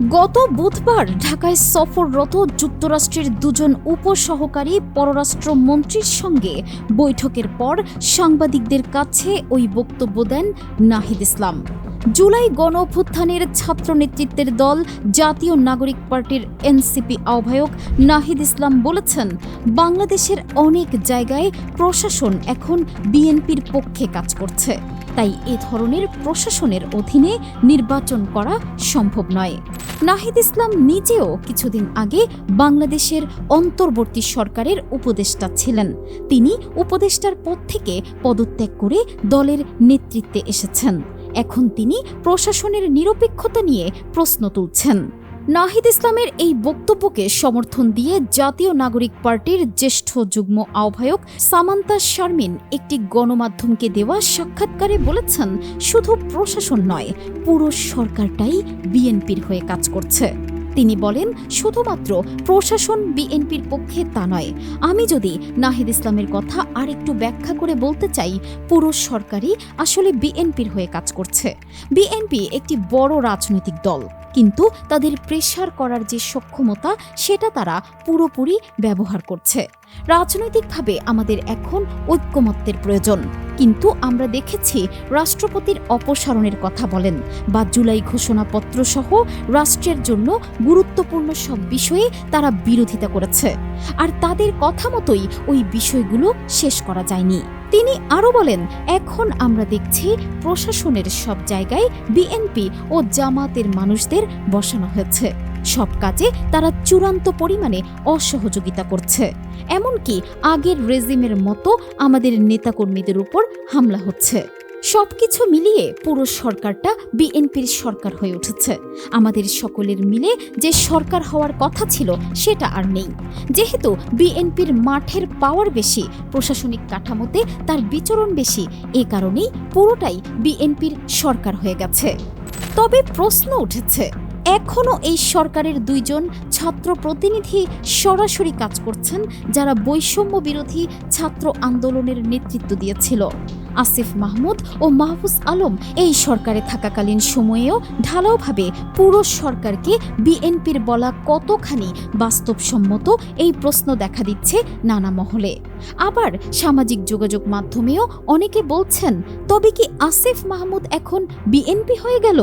গত বুধবার ঢাকায় সফররত যুক্তরাষ্ট্রের দুজন উপসহকারী পররাষ্ট্রমন্ত্রীর সঙ্গে বৈঠকের পর সাংবাদিকদের কাছে ওই বক্তব্য দেন নাহিদ ইসলাম। জুলাই গণ অভ্যুত্থানের ছাত্র নেতৃত্বের দল, জাতীয় নাগরিক পার্টির এনসিপি আহ্বায়ক নাহিদ ইসলাম বলেছেন, বাংলাদেশের অনেক জায়গায় প্রশাসন এখন বিএনপির পক্ষে কাজ করছে। তাই এ ধরনের প্রশাসনের অধীনে নির্বাচন করা সম্ভব নয়। নাহিদ ইসলাম নিজেও কিছুদিন আগে বাংলাদেশের অন্তর্বর্তী সরকারের উপদেষ্টা ছিলেন। তিনি উপদেষ্টার পদ থেকে পদত্যাগ করে দলের নেতৃত্বে এসেছেন। এখন তিনি প্রশাসনের নিরপেক্ষতা নিয়ে প্রশ্ন তুলছেন। নাহিদ ইসলামের এই বক্তব্যকে সমর্থন দিয়ে জাতীয় নাগরিক পার্টির জ্যেষ্ঠ যুগ্ম আহ্বায়ক সামান্তা শারমিন একটি গণমাধ্যমকে দেওয়া সাক্ষাৎকারে বলেছেন, শুধু প্রশাসন নয়, পুরো সরকারটাই বিএনপির হয়ে কাজ করছে। তিনি বলেন, শুধুমাত্র প্রশাসন বিএনপির পক্ষে তা নয়। আমি যদি নাহিদ ইসলামের কথা আর একটু ব্যাখ্যা করে বলতে চাই, পুরো সরকারই আসলে বিএনপির হয়ে কাজ করছে। বিএনপি একটি বড় রাজনৈতিক দল, কিন্তু তাদের প্রেশার করার যে সক্ষমতা, সেটা তারা পুরোপুরি ব্যবহার করছে। রাজনৈতিকভাবে আমাদের এখন ঐক্যমত্যের প্রয়োজন। কিন্তু আমরা দেখেছি রাষ্ট্রপতির অপসারণের কথা বলেন বা জুলাই ঘোষণাপত্র সহ রাষ্ট্রের জন্য গুরুত্বপূর্ণ সব বিষয়ে তারা বিরোধিতা করেছে। আর তাদের কথা মতোই ওই বিষয়গুলো শেষ করা যায়নি। তিনি আরও বলেন, এখন আমরা দেখছি প্রশাসনের সব জায়গায় বিএনপি ও জামাতের মানুষদের বসানো হয়েছে। সব কাজে তারা চূড়ান্ত পরিমাণে অসহযোগিতা করছে। এমনকি আগের রেজিমের মতো আমাদের নেতাকর্মীদের উপর হামলা হচ্ছে। সবকিছু মিলিয়ে পুরো সরকারটা বিএনপির সরকার হয়ে উঠেছে। আমাদের সকলের মিলে যে সরকার হওয়ার কথা ছিল সেটা আর নেই। যেহেতু বিএনপির মাঠের পাওয়ার বেশি, প্রশাসনিক কাঠামোতে তার বিচরণ বেশি, এ কারণেই পুরোটাই বিএনপির সরকার হয়ে গেছে। তবে প্রশ্ন উঠেছে এখনও এই সরকারের দুইজন ছাত্র প্রতিনিধি সরাসরি কাজ করছেন, যারা বৈষম্য বিরোধী ছাত্র আন্দোলনের নেতৃত্ব দিয়েছিল। আসিফ মাহমুদ ও মাহফুজ আলম এই সরকারে থাকাকালীন সময়েও ঢালাওভাবে পুরো সরকারকে বিএনপির বলা কতখানি বাস্তবসম্মত এই প্রশ্ন দেখা দিচ্ছে নানা মহলে। আবার সামাজিক যোগাযোগ মাধ্যমেও অনেকে বলছেন, তবে কি আসিফ মাহমুদ এখন বিএনপি হয়ে গেল?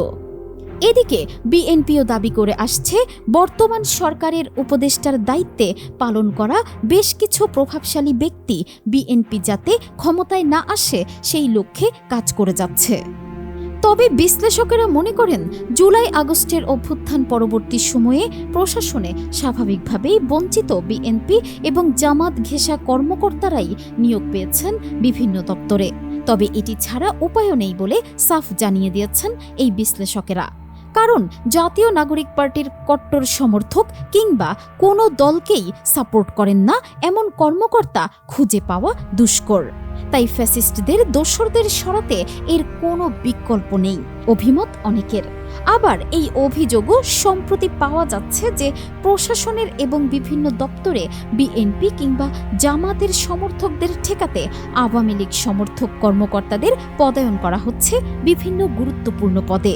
এদিকে বিএনপিও দাবি করে আসছে, বর্তমান সরকারের উপদেষ্টার দায়িত্বে পালন করা বেশ কিছু প্রভাবশালী ব্যক্তি বিএনপি যাতে ক্ষমতায় না আসে সেই লক্ষ্যে কাজ করে যাচ্ছে। তবে বিশ্লেষকেরা মনে করেন, জুলাই আগস্টের অভ্যুত্থান পরবর্তী সময়ে প্রশাসনে স্বাভাবিকভাবেই বঞ্চিত বিএনপি এবং জামাত ঘেঁষা কর্মকর্তারাই নিয়োগ পেয়েছেন বিভিন্ন দপ্তরে। তবে এটি ছাড়া উপায়ও নেই বলে সাফ জানিয়ে দিয়েছেন এই বিশ্লেষকেরা। কারণ জাতীয় নাগরিক পার্টির কট্টর সমর্থক কিংবা কোনো দলকেই সাপোর্ট করেন না এমন কর্মকর্তা খুঁজে পাওয়া দুষ্কর। তাই ফ্যাসিস্টদের দোসরদের সরাতে এর কোনো বিকল্প নেই, অভিমত অনেকের। আবার এই অভিযোগও সম্প্রতি পাওয়া যাচ্ছে যে প্রশাসনের এবং বিভিন্ন দপ্তরে বিএনপি কিংবা জামাতের সমর্থকদের ঠেকাতে আওয়ামী লীগ সমর্থক কর্মকর্তাদের পদায়ন করা হচ্ছে বিভিন্ন গুরুত্বপূর্ণ পদে।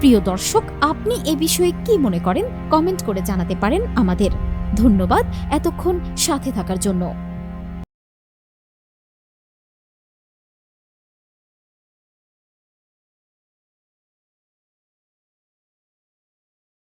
প্রিয় দর্শক, আপনি এ বিষয়ে কি মনে করেন? কমেন্ট করে জানাতে পারেন আমাদের। ধন্যবাদ এতক্ষণ সাথে থাকার জন্য।